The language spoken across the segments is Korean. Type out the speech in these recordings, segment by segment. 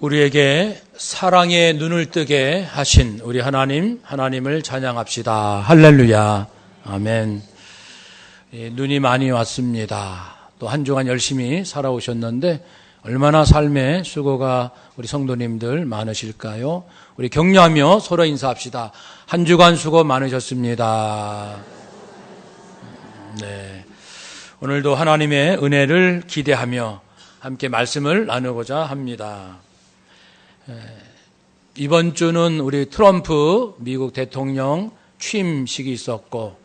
우리에게 사랑의 눈을 뜨게 하신 우리 하나님, 하나님을 찬양합시다. 할렐루야. 아멘. 예, 눈이 많이 왔습니다. 또 한 주간 열심히 살아오셨는데 얼마나 삶의 수고가 우리 성도님들 많으실까요? 우리 격려하며 서로 인사합시다. 한 주간 수고 많으셨습니다. 네. 오늘도 하나님의 은혜를 기대하며 함께 말씀을 나누고자 합니다. 이번 주는 우리 트럼프 미국 대통령 취임식이 있었고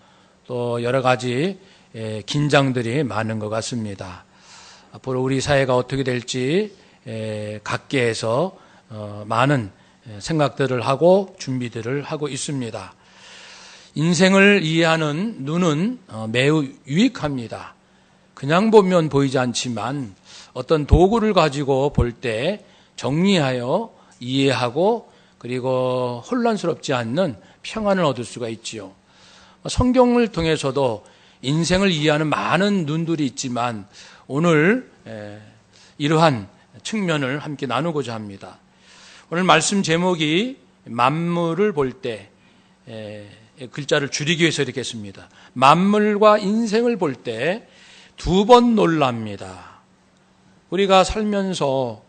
또 여러 가지 긴장들이 많은 것 같습니다. 앞으로 우리 사회가 어떻게 될지 각계에서 어, 많은 생각들을 하고 준비들을 하고 있습니다. 인생을 이해하는 눈은 어, 매우 유익합니다. 그냥 보면 보이지 않지만 어떤 도구를 가지고 볼 때 정리하여 이해하고 그리고 혼란스럽지 않는 평안을 얻을 수가 있지요. 성경을 통해서도 인생을 이해하는 많은 눈들이 있지만 오늘 이러한 측면을 함께 나누고자 합니다. 오늘 말씀 제목이 만물을 볼 때 글자를 줄이기 위해서 이렇게 했습니다. 만물과 인생을 볼 때 두 번 놀랍니다. 우리가 살면서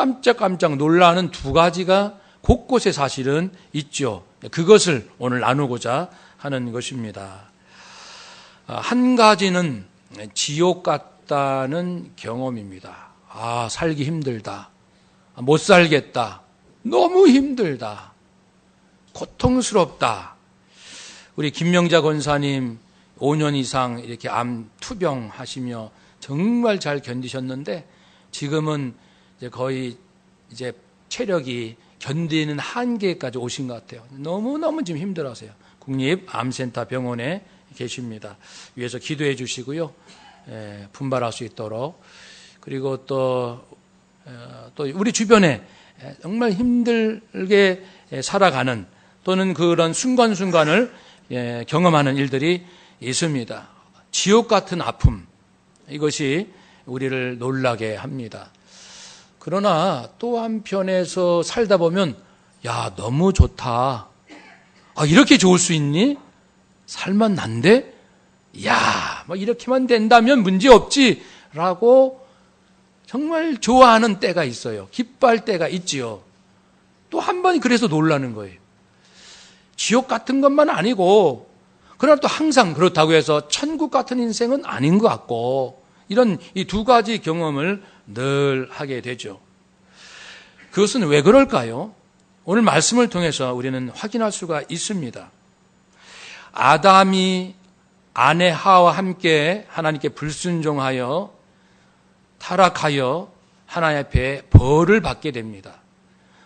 깜짝깜짝 놀라는 두 가지가 곳곳에 사실은 있죠. 그것을 오늘 나누고자 하는 것입니다. 한 가지는 지옥 같다는 경험입니다. 아, 살기 힘들다. 못 살겠다. 너무 힘들다. 고통스럽다. 우리 김명자 권사님 5년 이상 이렇게 암 투병 하시며 정말 잘 견디셨는데 지금은 이제 거의 이제 체력이 견디는 한계까지 오신 것 같아요. 너무너무 지금 힘들어하세요. 국립암센터 병원에 계십니다. 위에서 기도해 주시고요. 에, 분발할 수 있도록. 그리고 또, 어, 또 우리 주변에 정말 힘들게 살아가는 또는 그런 순간순간을 예, 경험하는 일들이 있습니다. 지옥 같은 아픔. 이것이 우리를 놀라게 합니다. 그러나 또 한편에서 살다 보면 야 너무 좋다. 아 이렇게 좋을 수 있니? 살만 난데? 야, 뭐 이렇게만 된다면 문제 없지라고 정말 좋아하는 때가 있어요. 기뻐할 때가 있지요. 또 한 번 그래서 놀라는 거예요. 지옥 같은 것만 아니고 그러나 또 항상 그렇다고 해서 천국 같은 인생은 아닌 것 같고 이런 이 두 가지 경험을 늘 하게 되죠. 그것은 왜 그럴까요? 오늘 말씀을 통해서 우리는 확인할 수가 있습니다. 아담이 아내 하와 함께 하나님께 불순종하여 타락하여 하나님 앞에 벌을 받게 됩니다.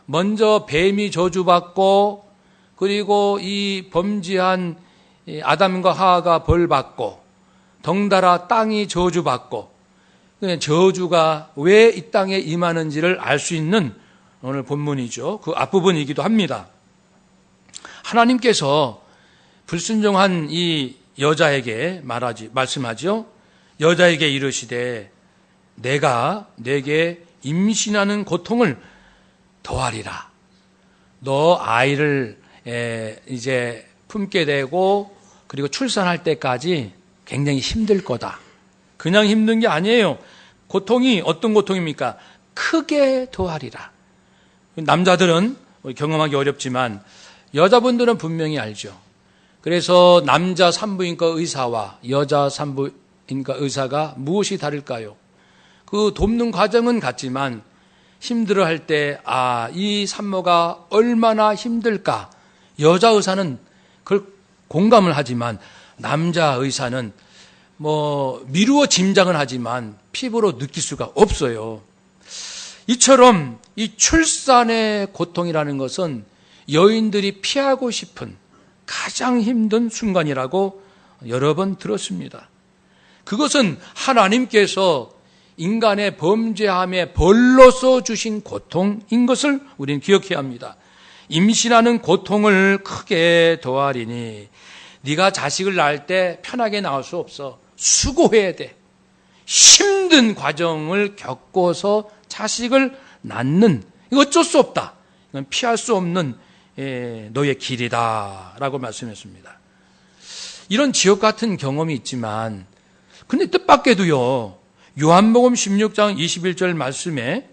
먼저 뱀이 저주받고 그리고 이 범죄한 아담과 하와가 벌 받고 덩달아 땅이 저주받고 저주가 왜 이 땅에 임하는지를 알 수 있는 오늘 본문이죠. 그 앞부분이기도 합니다. 하나님께서 불순종한 이 여자에게 말하지 말씀하죠. 여자에게 이르시되 내가 내게 임신하는 고통을 더하리라. 너 아이를 이제 품게 되고 그리고 출산할 때까지 굉장히 힘들 거다. 그냥 힘든 게 아니에요. 고통이 어떤 고통입니까? 크게 더하리라. 남자들은 경험하기 어렵지만 여자분들은 분명히 알죠. 그래서 남자 산부인과 의사와 여자 산부인과 의사가 무엇이 다를까요? 그 돕는 과정은 같지만 힘들어 할 때, 아, 이 산모가 얼마나 힘들까? 여자 의사는 그걸 공감을 하지만 남자 의사는 뭐 미루어 짐작은 하지만 피부로 느낄 수가 없어요. 이처럼 이 출산의 고통이라는 것은 여인들이 피하고 싶은 가장 힘든 순간이라고 여러 번 들었습니다. 그것은 하나님께서 인간의 범죄함에 벌로서 주신 고통인 것을 우리는 기억해야 합니다. 임신하는 고통을 크게 더하리니 네가 자식을 낳을 때 편하게 낳을 수 없어. 수고해야 돼. 힘든 과정을 겪고서 자식을 낳는 어쩔 수 없다. 이건 피할 수 없는 예, 너의 길이다라고 말씀했습니다. 이런 지옥 같은 경험이 있지만 근데 뜻밖에도요. 요한복음 16장 21절 말씀에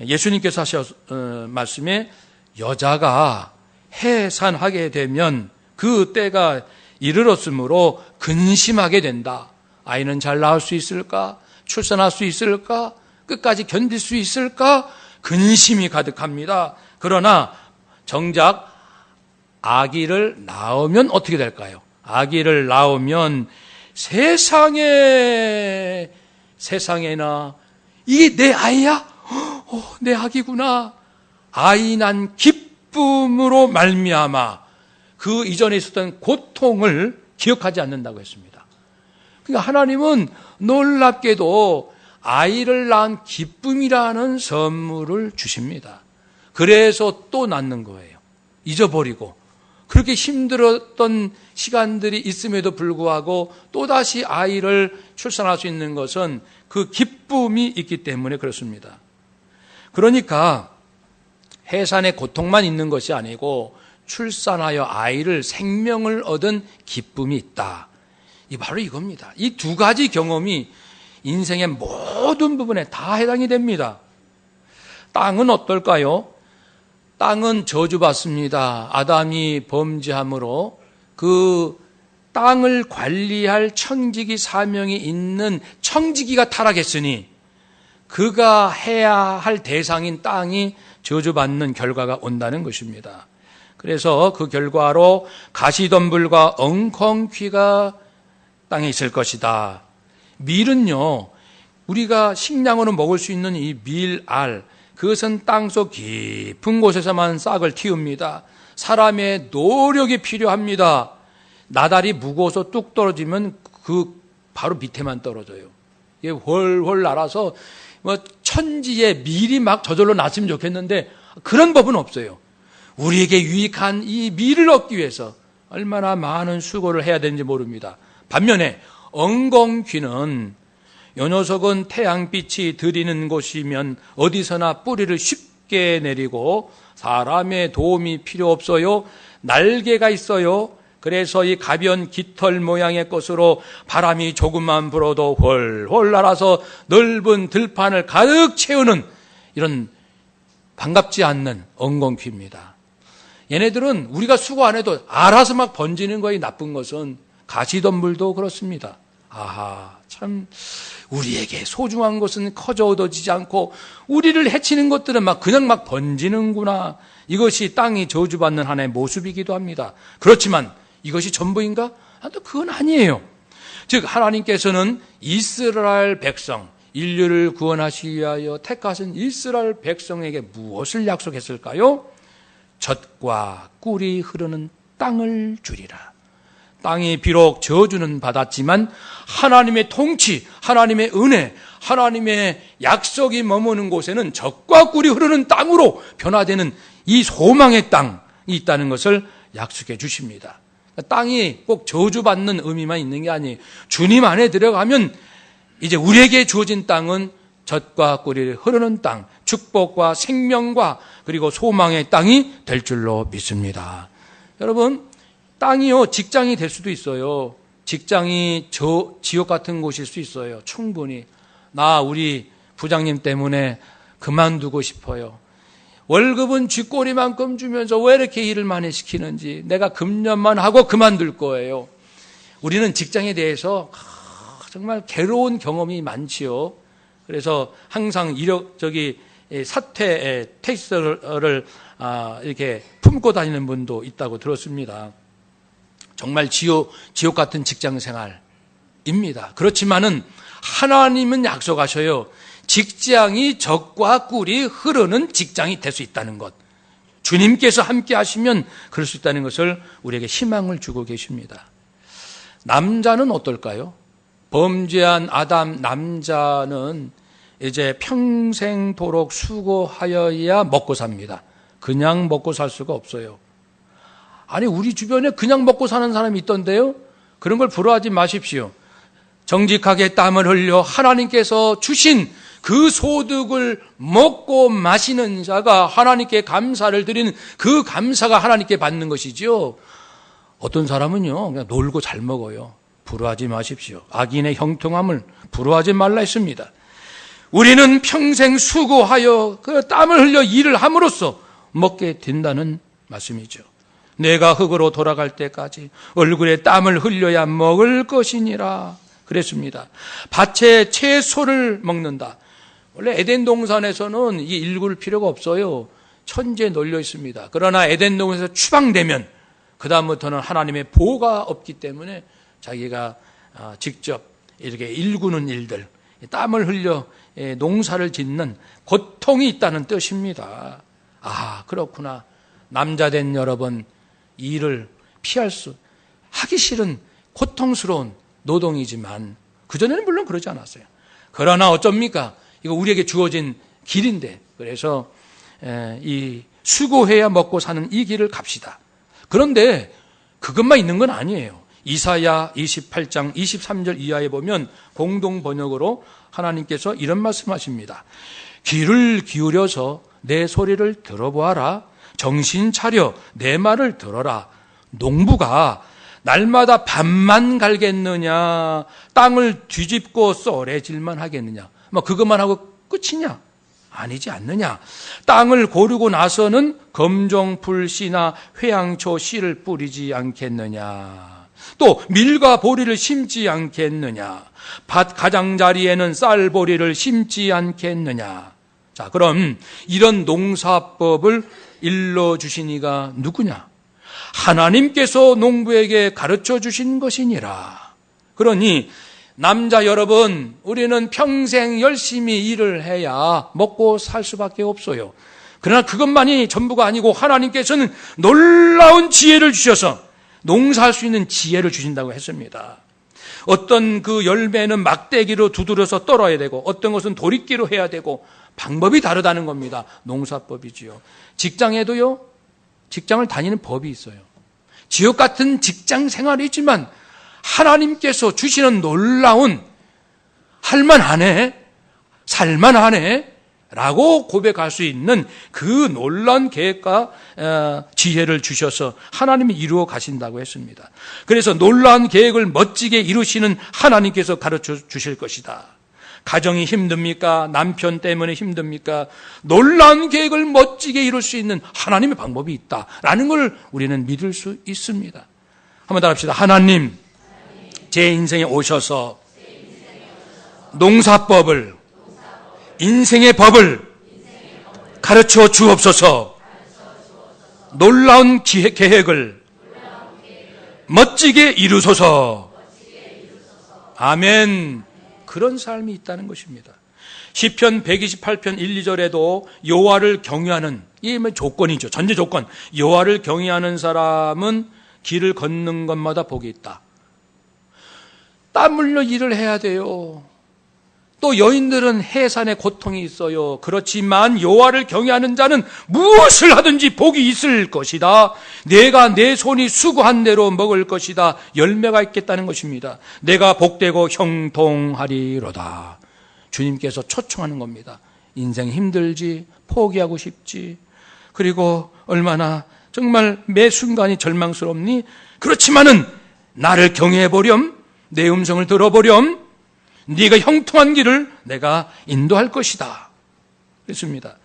예수님께서 하셔 어, 말씀에 여자가 해산하게 되면 그 때가 이르렀으므로 근심하게 된다. 아이는 잘 낳을 수 있을까? 출산할 수 있을까? 끝까지 견딜 수 있을까? 근심이 가득합니다. 그러나 정작 아기를 낳으면 어떻게 될까요? 아기를 낳으면 세상에 세상에나 이게 내 아이야? 어, 내 아기구나. 아이 난 기쁨으로 말미암아 그 이전에 있었던 고통을 기억하지 않는다고 했습니다. 그러니까 하나님은 놀랍게도 아이를 낳은 기쁨이라는 선물을 주십니다. 그래서 또 낳는 거예요. 잊어버리고. 그렇게 힘들었던 시간들이 있음에도 불구하고 또다시 아이를 출산할 수 있는 것은 그 기쁨이 있기 때문에 그렇습니다. 그러니까 해산의 고통만 있는 것이 아니고 출산하여 아이를 생명을 얻은 기쁨이 있다. 이 바로 이겁니다. 이 두 가지 경험이 인생의 모든 부분에 다 해당이 됩니다. 땅은 어떨까요? 땅은 저주받습니다. 아담이 범죄함으로 그 땅을 관리할 청지기 사명이 있는 청지기가 타락했으니 그가 해야 할 대상인 땅이 저주받는 결과가 온다는 것입니다. 그래서 그 결과로 가시덤불과 엉컹퀴가 땅에 있을 것이다. 밀은요, 우리가 식량으로 먹을 수 있는 이 밀 알, 그것은 땅속 깊은 곳에서만 싹을 틔웁니다. 사람의 노력이 필요합니다. 나달이 무거워서 뚝 떨어지면 그 바로 밑에만 떨어져요. 이게 훨훨 날아서 뭐 천지에 밀이 막 저절로 났으면 좋겠는데 그런 법은 없어요. 우리에게 유익한 이 밀을 얻기 위해서 얼마나 많은 수고를 해야 되는지 모릅니다. 반면에 엉겅퀴는 요 녀석은 태양빛이 들이는 곳이면 어디서나 뿌리를 쉽게 내리고 사람의 도움이 필요 없어요. 날개가 있어요. 그래서 이 가변 깃털 모양의 것으로 바람이 조금만 불어도 훨훨 날아서 넓은 들판을 가득 채우는 이런 반갑지 않는 엉겅퀴입니다. 얘네들은 우리가 수고 안 해도 알아서 막 번지는 거에 나쁜 것은 가시덤불도 그렇습니다. 아하, 참, 우리에게 소중한 것은 커져 얻어지지 않고, 우리를 해치는 것들은 막 그냥 막 번지는구나. 이것이 땅이 저주받는 하나의 모습이기도 합니다. 그렇지만 이것이 전부인가? 아, 또 그건 아니에요. 즉, 하나님께서는 이스라엘 백성, 인류를 구원하시기 위하여 택하신 이스라엘 백성에게 무엇을 약속했을까요? 젖과 꿀이 흐르는 땅을 주리라. 땅이 비록 저주는 받았지만 하나님의 통치, 하나님의 은혜, 하나님의 약속이 머무는 곳에는 젖과 꿀이 흐르는 땅으로 변화되는 이 소망의 땅이 있다는 것을 약속해 주십니다. 땅이 꼭 저주받는 의미만 있는 게 아니에요. 주님 안에 들어가면 이제 우리에게 주어진 땅은 젖과 꿀이 흐르는 땅, 축복과 생명과 그리고 소망의 땅이 될 줄로 믿습니다. 여러분, 땅이요, 직장이 될 수도 있어요. 직장이 저, 지옥 같은 곳일 수 있어요. 충분히. 나, 우리 부장님 때문에 그만두고 싶어요. 월급은 쥐꼬리만큼 주면서 왜 이렇게 일을 많이 시키는지 내가 금년만 하고 그만둘 거예요. 우리는 직장에 대해서 정말 괴로운 경험이 많지요. 그래서 항상 이력 저기 사퇴 테이스를 아, 이렇게 품고 다니는 분도 있다고 들었습니다. 정말 지옥 지옥 같은 직장 생활입니다. 그렇지만은 하나님은 약속하셔요. 직장이 적과 꿀이 흐르는 직장이 될 수 있다는 것. 주님께서 함께 하시면 그럴 수 있다는 것을 우리에게 희망을 주고 계십니다. 남자는 어떨까요? 범죄한 아담 남자는 이제 평생도록 수고하여야 먹고 삽니다. 그냥 먹고 살 수가 없어요. 아니, 우리 주변에 그냥 먹고 사는 사람이 있던데요? 그런 걸 부러워하지 마십시오. 정직하게 땀을 흘려 하나님께서 주신 그 소득을 먹고 마시는 자가 하나님께 감사를 드리는 그 감사가 하나님께 받는 것이지요. 어떤 사람은요, 그냥 놀고 잘 먹어요. 불화하지 마십시오. 악인의 형통함을 불화하지 말라 했습니다. 우리는 평생 수고하여 그 땀을 흘려 일을 함으로써 먹게 된다는 말씀이죠. 내가 흙으로 돌아갈 때까지 얼굴에 땀을 흘려야 먹을 것이니라. 그랬습니다. 밭에 채소를 먹는다. 원래 에덴 동산에서는 이 일굴 필요가 없어요. 천재 놀려 있습니다. 그러나 에덴 동산에서 추방되면 그 다음부터는 하나님의 보호가 없기 때문에 자기가 아, 직접 이렇게 일구는 일들, 땀을 흘려 예, 농사를 짓는 고통이 있다는 뜻입니다. 아, 그렇구나. 남자 된 여러분, 일을 피할 수, 하기 싫은 고통스러운 노동이지만, 그전에는 물론 그러지 않았어요. 그러나 어쩝니까? 이거 우리에게 주어진 길인데, 그래서 이 수고해야 먹고 사는 이 길을 갑시다. 그런데 그것만 있는 건 아니에요. 이사야 28장 23절 이하에 보면 공동 번역으로 하나님께서 이런 말씀하십니다. 귀를 기울여서 내 소리를 들어보아라. 정신 차려 내 말을 들어라. 농부가 날마다 밤만 갈겠느냐, 땅을 뒤집고 쏘래질만 하겠느냐, 뭐 그것만 하고 끝이냐? 아니지 않느냐. 땅을 고르고 나서는 검정풀 씨나 회양초 씨를 뿌리지 않겠느냐. 또 밀과 보리를 심지 않겠느냐. 밭 가장자리에는 쌀보리를 심지 않겠느냐. 자, 그럼 이런 농사법을 일러 주신 이가 누구냐? 하나님께서 농부에게 가르쳐 주신 것이니라. 그러니 남자 여러분, 우리는 평생 열심히 일을 해야 먹고 살 수밖에 없어요. 그러나 그것만이 전부가 아니고 하나님께서는 놀라운 지혜를 주셔서 농사할 수 있는 지혜를 주신다고 했습니다. 어떤 그 열매는 막대기로 두드려서 떨어야 되고 어떤 것은 도리끼로 해야 되고 방법이 다르다는 겁니다. 농사법이지요. 직장에도요. 직장을 다니는 법이 있어요. 지옥 같은 직장 생활이 있지만 하나님께서 주시는 놀라운 할만하네, 살만하네, 라고 고백할 수 있는 그 놀라운 계획과 어, 지혜를 주셔서 하나님이 이루어 가신다고 했습니다. 그래서 놀라운 계획을 멋지게 이루시는 하나님께서 가르쳐 주실 것이다. 가정이 힘듭니까? 남편 때문에 힘듭니까? 놀라운 계획을 멋지게 이룰 수 있는 하나님의 방법이 있다 라는 걸 우리는 믿을 수 있습니다. 한번 더 합시다. 하나님, 제 인생에 오셔서 농사법을 인생의 법을 가르쳐 주옵소서 놀라운 계획을 멋지게 이루소서 아멘 그런 삶이 있다는 것입니다. 시편 128편 1, 2절에도 여호와를 경외하는 이게 뭐 조건이죠. 전제 조건. 여호와를 경외하는 사람은 길을 걷는 것마다 복이 있다. 땀 흘려 일을 해야 돼요. 또 여인들은 해산의 고통이 있어요. 그렇지만 여호와를 경외하는 자는 무엇을 하든지 복이 있을 것이다. 내가 내 손이 수고한 대로 먹을 것이다. 열매가 있겠다는 것입니다. 내가 복되고 형통하리로다. 주님께서 초청하는 겁니다. 인생 힘들지, 포기하고 싶지, 그리고 얼마나 정말 매 순간이 절망스럽니? 그렇지만은 나를 경외해 보렴, 내 음성을 들어보렴, 네가 형통한 길을 내가 인도할 것이다. 그렇습니다.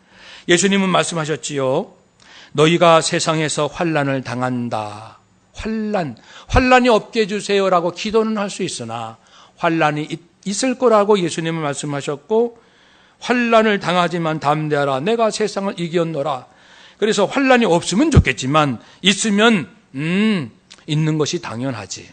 예수님은 말씀하셨지요. 너희가 세상에서 환란을 당한다. 환란, 환란이 없게 해주세요라고 기도는 할 수 있으나 환란이 있을 거라고 예수님은 말씀하셨고 환란을 당하지만 담대하라. 내가 세상을 이겼노라. 그래서 환란이 없으면 좋겠지만 있으면 음 있는 것이 당연하지.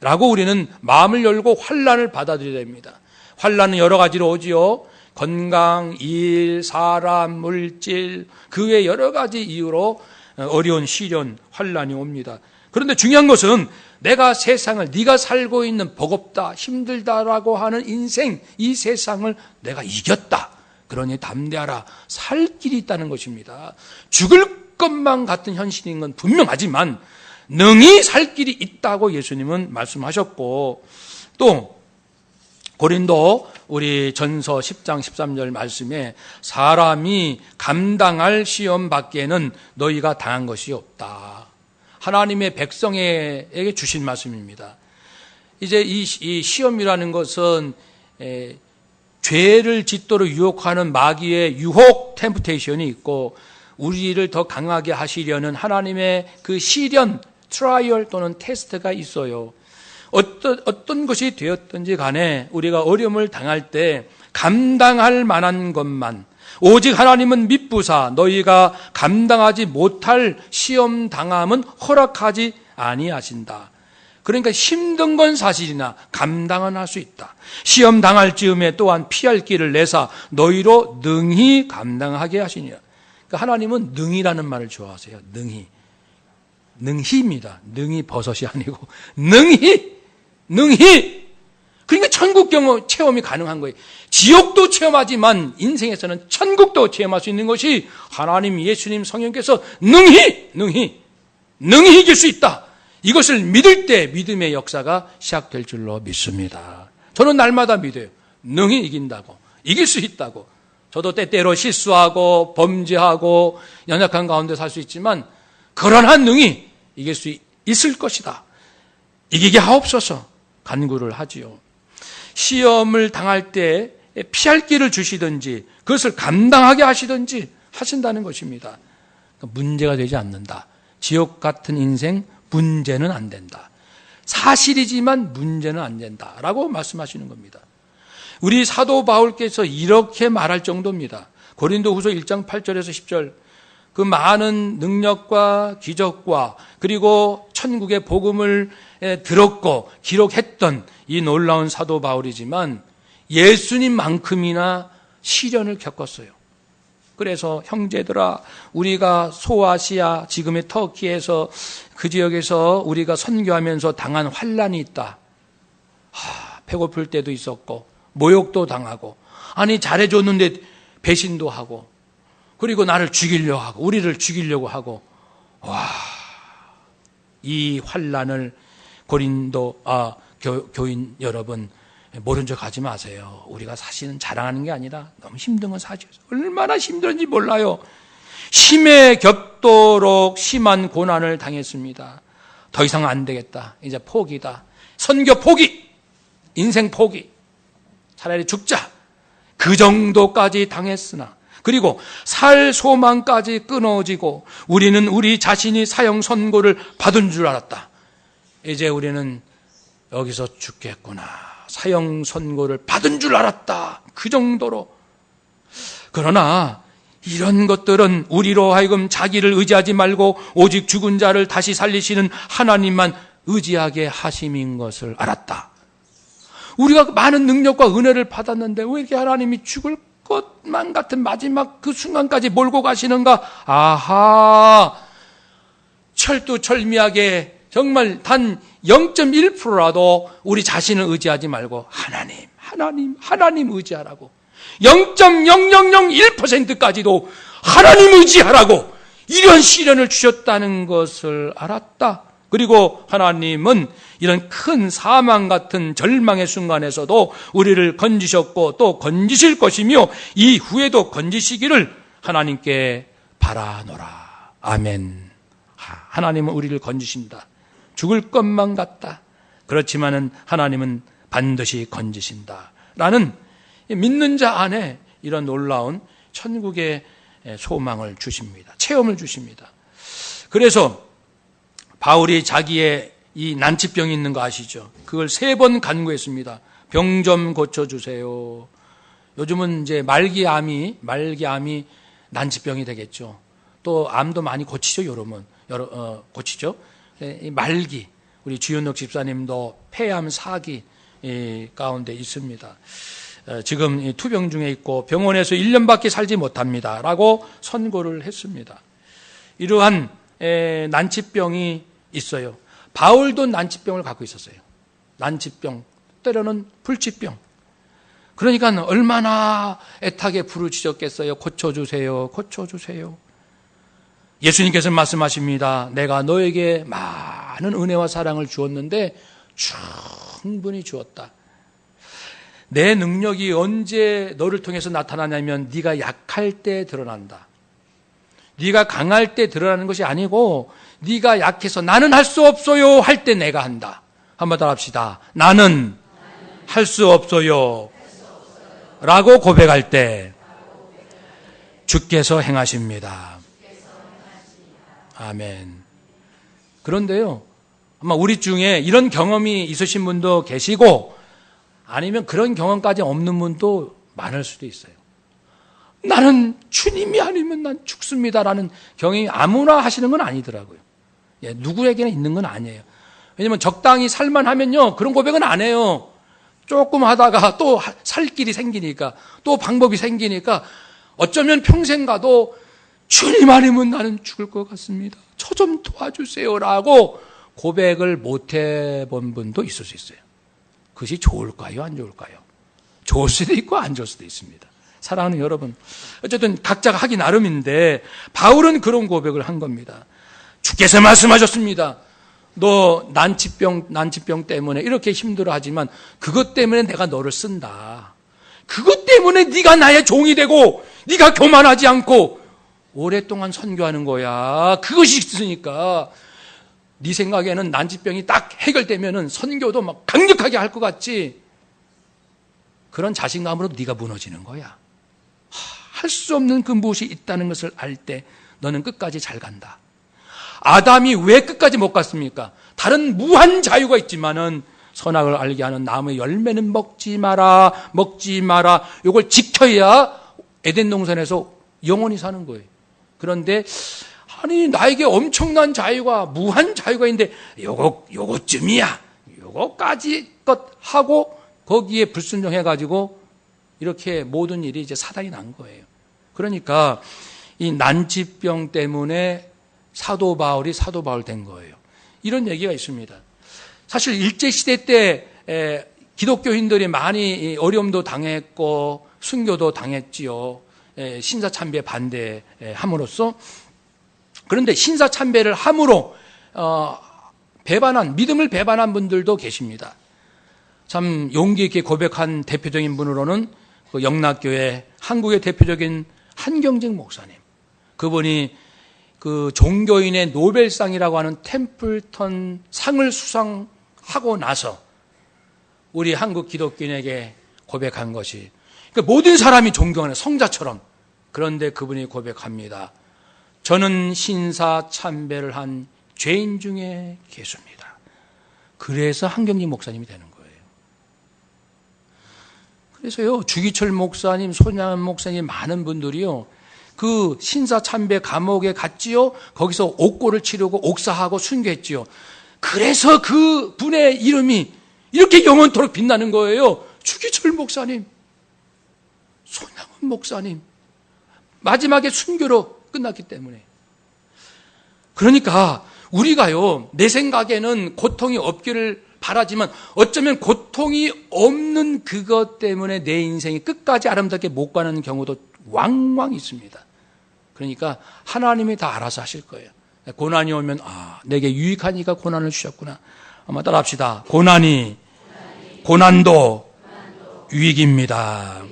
라고 우리는 마음을 열고 환란을 받아들여야 됩니다. 환란은 여러 가지로 오지요. 건강, 일, 사람, 물질, 그 외 여러 가지 이유로 어려운 시련, 환란이 옵니다. 그런데 중요한 것은 내가 세상을 네가 살고 있는 버겁다, 힘들다라고 하는 인생, 이 세상을 내가 이겼다. 그러니 담대하라. 살 길이 있다는 것입니다. 죽을 것만 같은 현실인 건 분명하지만 능히 살 길이 있다고 예수님은 말씀하셨고 또 고린도 우리 전서 10장 13절 말씀에 사람이 감당할 시험 밖에는 너희가 당한 것이 없다. 하나님의 백성에게 주신 말씀입니다. 이제 이, 이 시험이라는 것은 에, 죄를 짓도록 유혹하는 마귀의 유혹 템프테이션이 있고 우리를 더 강하게 하시려는 하나님의 그 시련 트라이얼 또는 테스트가 있어요. 어떤 어떤 것이 되었든지 간에 우리가 어려움을 당할 때 감당할 만한 것만 오직 하나님은 믿부사 너희가 감당하지 못할 시험 당함은 허락하지 아니하신다. 그러니까 힘든 건 사실이나 감당은 할 수 있다. 시험 당할 즈음에 또한 피할 길을 내사 너희로 능히 감당하게 하시니라. 그러니까 하나님은 능이라는 말을 좋아하세요. 능히. 능히입니다. 능히 버섯이 아니고 능히 능히 그러니까 천국 경험 체험이 가능한 거예요. 지옥도 체험하지만 인생에서는 천국도 체험할 수 있는 것이 하나님 예수님 성령께서 능히 능히 능히 이길 수 있다. 이것을 믿을 때 믿음의 역사가 시작될 줄로 믿습니다. 저는 날마다 믿어요. 능히 이긴다고. 이길 수 있다고. 저도 때때로 실수하고 범죄하고 연약한 가운데 살 수 있지만 그러나 능히 이길 수 있을 것이다. 이기게 하옵소서 간구를 하지요. 시험을 당할 때 피할 길을 주시든지 그것을 감당하게 하시든지 하신다는 것입니다. 그러니까 문제가 되지 않는다. 지옥 같은 인생 문제는 안 된다. 사실이지만 문제는 안 된다 라고 말씀하시는 겁니다. 우리 사도 바울께서 이렇게 말할 정도입니다. 고린도 후서 1장 8절에서 10절 그 많은 능력과 기적과 그리고 천국의 복음을 들었고 기록했던 이 놀라운 사도 바울이지만 예수님만큼이나 시련을 겪었어요. 그래서 형제들아 우리가 소아시아 지금의 터키에서 그 지역에서 우리가 선교하면서 당한 환란이 있다. 하, 배고플 때도 있었고 모욕도 당하고 아니 잘해줬는데 배신도 하고 그리고 나를 죽이려고 하고 우리를 죽이려고 하고 와 이 환란을 고린도 아 교, 교인 여러분 모른 척 하지 마세요. 우리가 사실은 자랑하는 게 아니라 너무 힘든 건 사실이에요. 얼마나 힘든지 몰라요. 심해 겹도록 심한 고난을 당했습니다. 더 이상 안 되겠다. 이제 포기다. 선교 포기. 인생 포기. 차라리 죽자. 그 정도까지 당했으나 그리고 살 소망까지 끊어지고 우리는 우리 자신이 사형 선고를 받은 줄 알았다. 이제 우리는 여기서 죽겠구나. 사형 선고를 받은 줄 알았다. 그 정도로. 그러나 이런 것들은 우리로 하여금 자기를 의지하지 말고 오직 죽은 자를 다시 살리시는 하나님만 의지하게 하심인 것을 알았다. 우리가 많은 능력과 은혜를 받았는데 왜 이렇게 하나님이 죽을 것만 같은 마지막 그 순간까지 몰고 가시는가? 아하! 철두철미하게 정말 단 0.1%라도 우리 자신을 의지하지 말고 하나님, 하나님, 하나님 의지하라고. 0.0001%까지도 하나님 의지하라고 이런 시련을 주셨다는 것을 알았다. 그리고 하나님은 이런 큰 사망 같은 절망의 순간에서도 우리를 건지셨고 또 건지실 것이며 이후에도 건지시기를 하나님께 바라노라. 아멘. 하나님은 우리를 건지신다. 죽을 것만 같다. 그렇지만은 하나님은 반드시 건지신다. 라는 믿는 자 안에 이런 놀라운 천국의 소망을 주십니다. 체험을 주십니다. 그래서 바울이 자기의 이 난치병이 있는 거 아시죠? 그걸 세 번 간구했습니다. 병 좀 고쳐주세요. 요즘은 이제 말기암이, 말기암이 난치병이 되겠죠. 또 암도 많이 고치죠, 여러분. 여러, 어, 고치죠. 이 말기, 우리 주현옥 집사님도 폐암 사기 가운데 있습니다. 어, 지금 투병 중에 있고 병원에서 1년밖에 살지 못합니다. 라고 선고를 했습니다. 이러한 난치병이 있어요. 바울도 난치병을 갖고 있었어요. 난치병, 때로는 불치병. 그러니까 얼마나 애타게 부르짖었겠어요. 고쳐주세요. 고쳐주세요. 예수님께서 말씀하십니다. 내가 너에게 많은 은혜와 사랑을 주었는데 충분히 주었다. 내 능력이 언제 너를 통해서 나타나냐면 네가 약할 때 드러난다. 네가 강할 때 드러나는 것이 아니고 네가 약해서 나는 할 수 없어요 할 때 내가 한다. 한번 더 합시다. 나는 할 수 없어요. 라고 고백할 때 주께서 행하십니다. 아멘. 그런데요, 아마 우리 중에 이런 경험이 있으신 분도 계시고 아니면 그런 경험까지 없는 분도 많을 수도 있어요. 나는 주님이 아니면 난 죽습니다라는 경험이 아무나 하시는 건 아니더라고요. 예, 누구에게나 있는 건 아니에요. 왜냐면 적당히 살만 하면요, 그런 고백은 안 해요. 조금 하다가 또 살 길이 생기니까, 또 방법이 생기니까, 어쩌면 평생 가도 주님 아니면 나는 죽을 것 같습니다. 저 좀 도와주세요라고 고백을 못 해본 분도 있을 수 있어요. 그것이 좋을까요? 안 좋을까요? 좋을 수도 있고 안 좋을 수도 있습니다. 사랑하는 여러분. 어쨌든 각자가 하기 나름인데 바울은 그런 고백을 한 겁니다. 주께서 말씀하셨습니다. 너 난치병 난치병 때문에 이렇게 힘들어하지만 그것 때문에 내가 너를 쓴다. 그것 때문에 네가 나의 종이 되고 네가 교만하지 않고 오랫동안 선교하는 거야. 그것이 있으니까 네 생각에는 난치병이 딱 해결되면은 선교도 막 강력하게 할 것 같지. 그런 자신감으로 네가 무너지는 거야. 할 수 없는 그 무엇이 있다는 것을 알 때 너는 끝까지 잘 간다. 아담이 왜 끝까지 못 갔습니까? 다른 무한 자유가 있지만은 선악을 알게 하는 나무의 열매는 먹지 마라, 먹지 마라. 이걸 지켜야 에덴 동산에서 영원히 사는 거예요. 그런데 아니 나에게 엄청난 자유가 무한 자유가 있는데 요거 요거쯤이야. 요거까지 것 하고 거기에 불순종해 가지고 이렇게 모든 일이 이제 사단이 난 거예요. 그러니까 이 난치병 때문에 사도 바울이 사도 바울 된 거예요. 이런 얘기가 있습니다. 사실 일제 시대 때 기독교인들이 많이 어려움도 당했고 순교도 당했지요. 신사 참배 반대함으로써 그런데 신사 참배를 함으로 어, 배반한 믿음을 배반한 분들도 계십니다. 참 용기 있게 고백한 대표적인 분으로는 그 영락교회 한국의 대표적인 한경직 목사님. 그분이 그 종교인의 노벨상이라고 하는 템플턴 상을 수상하고 나서 우리 한국 기독교인에게 고백한 것이 그러니까 모든 사람이 존경하는 성자처럼 그런데 그분이 고백합니다. 저는 신사 참배를 한 죄인 중에 계십니다. 그래서 한경진 목사님이 되는. 그래서요, 주기철 목사님, 손양 목사님 많은 분들이요, 그 신사 참배 감옥에 갔지요. 거기서 옥고를 치르고 옥사하고 순교했지요. 그래서 그 분의 이름이 이렇게 영원토록 빛나는 거예요. 주기철 목사님, 손양원 목사님, 마지막에 순교로 끝났기 때문에. 그러니까 우리가요, 내 생각에는 고통이 없기를 바라지만 어쩌면 고통이 없는 그것 때문에 내 인생이 끝까지 아름답게 못 가는 경우도 왕왕 있습니다. 그러니까 하나님이 다 알아서 하실 거예요. 고난이 오면 아 내게 유익하니까 고난을 주셨구나. 한번 따라합시다. 고난이 고난도 유익입니다.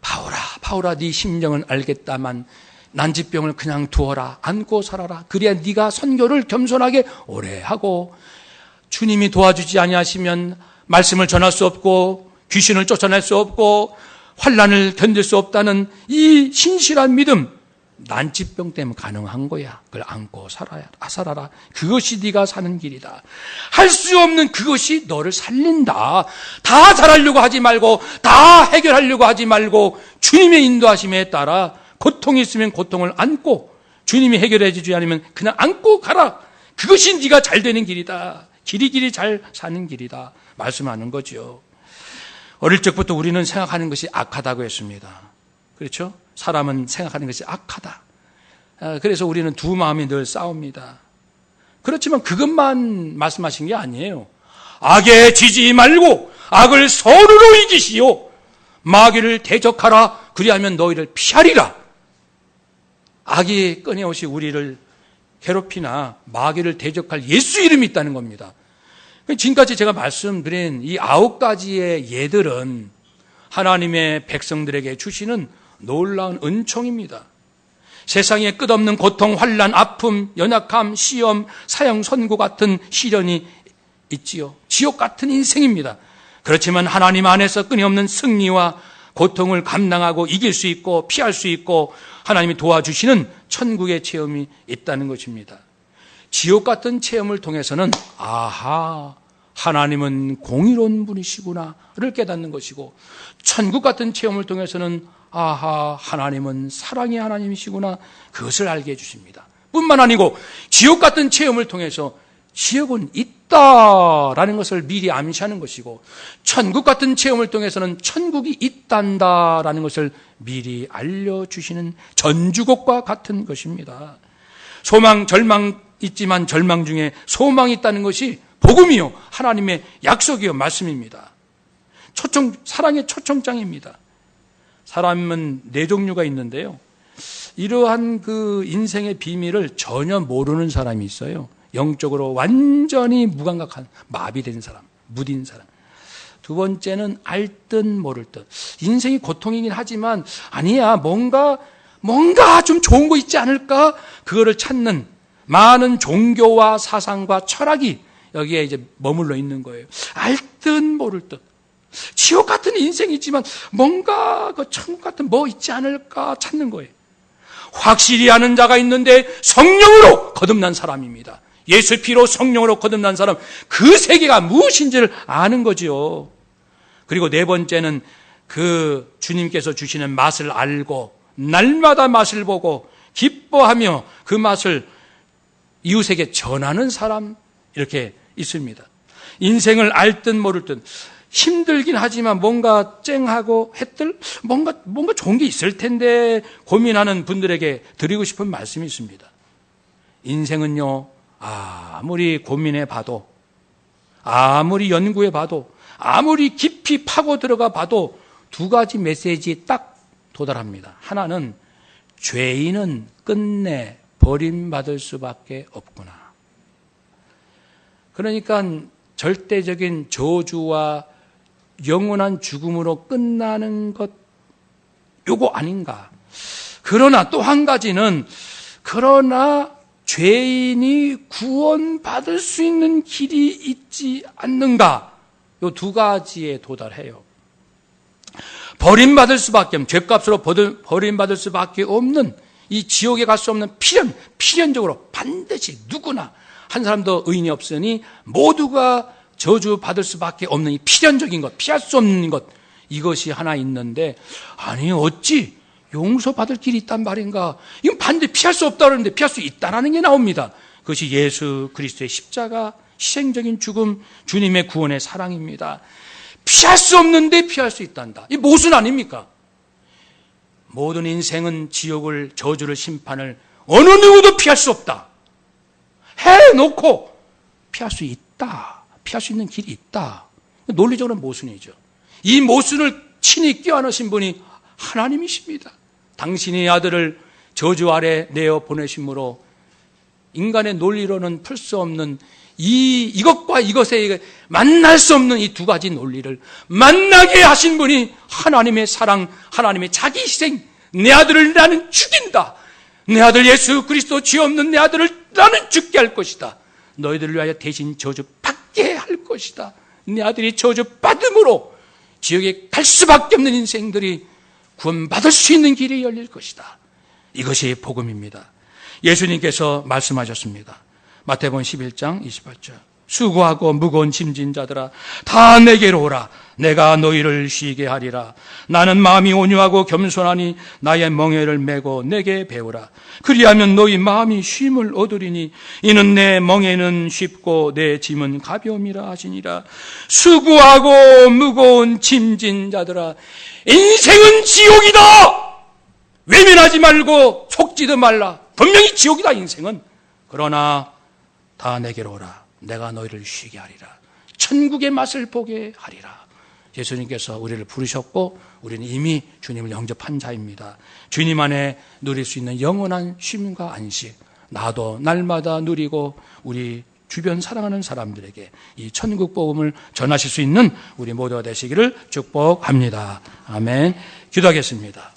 바울아, 바울아, 네 심정은 알겠다만 난지병을 그냥 두어라, 안고 살아라. 그래야 네가 선교를 겸손하게 오래 하고 주님이 도와주지 아니하시면 말씀을 전할 수 없고 귀신을 쫓아낼 수 없고 환란을 견딜 수 없다는 이 신실한 믿음 난치병 때문에 가능한 거야. 그걸 안고 살아야 살아라. 그것이 네가 사는 길이다. 할 수 없는 그것이 너를 살린다. 다 잘하려고 하지 말고 다 해결하려고 하지 말고 주님의 인도하심에 따라 고통이 있으면 고통을 안고 주님이 해결해 주지 않으면 그냥 안고 가라. 그것이 네가 잘 되는 길이다. 길이 길이 잘 사는 길이다. 말씀하는 거죠. 어릴 적부터 우리는 생각하는 것이 악하다고 했습니다. 그렇죠? 사람은 생각하는 것이 악하다. 아, 그래서 우리는 두 마음이 늘 싸웁니다. 그렇지만 그것만 말씀하신 게 아니에요. 악에 지지 말고 악을 서로로 이기시오. 마귀를 대적하라. 그리하면 너희를 피하리라. 악이 끊임없이 우리를 괴롭히나 마귀를 대적할 예수 이름이 있다는 겁니다. 지금까지 제가 말씀드린 이 아홉 가지의 예들은 하나님의 백성들에게 주시는 놀라운 은총입니다. 세상에 끝없는 고통, 환란, 아픔, 연약함, 시험, 사형 선고 같은 시련이 있지요. 지옥 같은 인생입니다. 그렇지만 하나님 안에서 끊임없는 승리와 고통을 감당하고 이길 수 있고 피할 수 있고 하나님이 도와주시는 천국의 체험이 있다는 것입니다. 지옥 같은 체험을 통해서는 아하 하나님은 공의로운 분이시구나를 깨닫는 것이고 천국 같은 체험을 통해서는 아하 하나님은 사랑의 하나님이시구나 그것을 알게 해 주십니다. 뿐만 아니고 지옥 같은 체험을 통해서 지옥은 있다라는 것을 미리 암시하는 것이고 천국 같은 체험을 통해서는 천국이 있단다라는 것을 미리 알려주시는 전주곡과 같은 것입니다. 소망, 절망 있지만 절망 중에 소망이 있다는 것이 복음이요. 하나님의 약속이요. 말씀입니다. 초청, 사랑의 초청장입니다. 사람은 네 종류가 있는데요. 이러한 그 인생의 비밀을 전혀 모르는 사람이 있어요. 영적으로 완전히 무감각한 마비된 사람, 무딘 사람. 두 번째는 알듯 모를 듯. 인생이 고통이긴 하지만 아니야 뭔가 뭔가 좀 좋은 거 있지 않을까? 그거를 찾는 많은 종교와 사상과 철학이 여기에 이제 머물러 있는 거예요. 알듯 모를 듯. 지옥 같은 인생이지만 뭔가 그 천국 같은 뭐 있지 않을까 찾는 거예요. 확실히 아는 자가 있는데 성령으로 거듭난 사람입니다. 예수 피로 성령으로 거듭난 사람 그 세계가 무엇인지를 아는 거지요. 그리고 네 번째는 그 주님께서 주시는 맛을 알고 날마다 맛을 보고 기뻐하며 그 맛을 이웃에게 전하는 사람 이렇게 있습니다. 인생을 알 듯 모를 듯 힘들긴 하지만 뭔가 쨍하고 했들 뭔가 뭔가 좋은 게 있을 텐데 고민하는 분들에게 드리고 싶은 말씀이 있습니다. 인생은요 아무리 고민해 봐도, 아무리 연구해 봐도, 아무리 깊이 파고 들어가 봐도 두 가지 메시지 딱 도달합니다. 하나는 죄인은 끝내 버림받을 수밖에 없구나. 그러니까 절대적인 저주와 영원한 죽음으로 끝나는 것, 요거 아닌가. 그러나 또 한 가지는, 그러나 죄인이 구원받을 수 있는 길이 있지 않는가? 요 두 가지에 도달해요. 버림받을 수밖에 없는, 죄값으로 버림받을 수밖에 없는 이 지옥에 갈 수 없는 필연, 필연적으로 반드시 누구나 한 사람도 의인이 없으니 모두가 저주받을 수밖에 없는 이 필연적인 것, 피할 수 없는 것, 이것이 하나 있는데, 아니, 어찌 용서받을 길이 있단 말인가? 이건 반드시 피할 수 없다 그러는데 피할 수 있다라는 게 나옵니다. 그것이 예수 그리스도의 십자가 희생적인 죽음, 주님의 구원의 사랑입니다. 피할 수 없는데 피할 수 있단다. 이 모순 아닙니까? 모든 인생은 지옥을, 저주를, 심판을 어느 누구도 피할 수 없다. 해놓고 피할 수 있다. 피할 수 있는 길이 있다. 논리적으로는 모순이죠. 이 모순을 친히 껴안으신 분이 하나님이십니다. 당신의 아들을 저주 아래 내어 보내심으로 인간의 논리로는 풀 수 없는 이, 이것과 이것에 만날 수 없는 이 두 가지 논리를 만나게 하신 분이 하나님의 사랑, 하나님의 자기 희생, 내 아들을 나는 죽인다. 내 아들 예수 그리스도 죄 없는 내 아들을 나는 죽게 할 것이다. 너희들을 위하여 대신 저주 받게 할 것이다. 내 아들이 저주 받음으로 지옥에 갈 수밖에 없는 인생들이 구원받을 수 있는 길이 열릴 것이다. 이것이 복음입니다. 예수님께서 말씀하셨습니다. 마태복음 11장 28절. 수고하고 무거운 짐진 자들아 다 내게로 오라 내가 너희를 쉬게 하리라 나는 마음이 온유하고 겸손하니 나의 멍에를 메고 내게 배우라 그리하면 너희 마음이 쉼을 얻으리니 이는 내 멍에는 쉽고 내 짐은 가벼움이라 하시니라 수고하고 무거운 짐진 자들아 인생은 지옥이다! 외면하지 말고 속지도 말라. 분명히 지옥이다, 인생은. 그러나 다 내게로 오라. 내가 너희를 쉬게 하리라. 천국의 맛을 보게 하리라. 예수님께서 우리를 부르셨고 우리는 이미 주님을 영접한 자입니다. 주님 안에 누릴 수 있는 영원한 쉼과 안식. 나도 날마다 누리고 우리 주변 사랑하는 사람들에게 이 천국 복음을 전하실 수 있는 우리 모두가 되시기를 축복합니다. 아멘. 기도하겠습니다.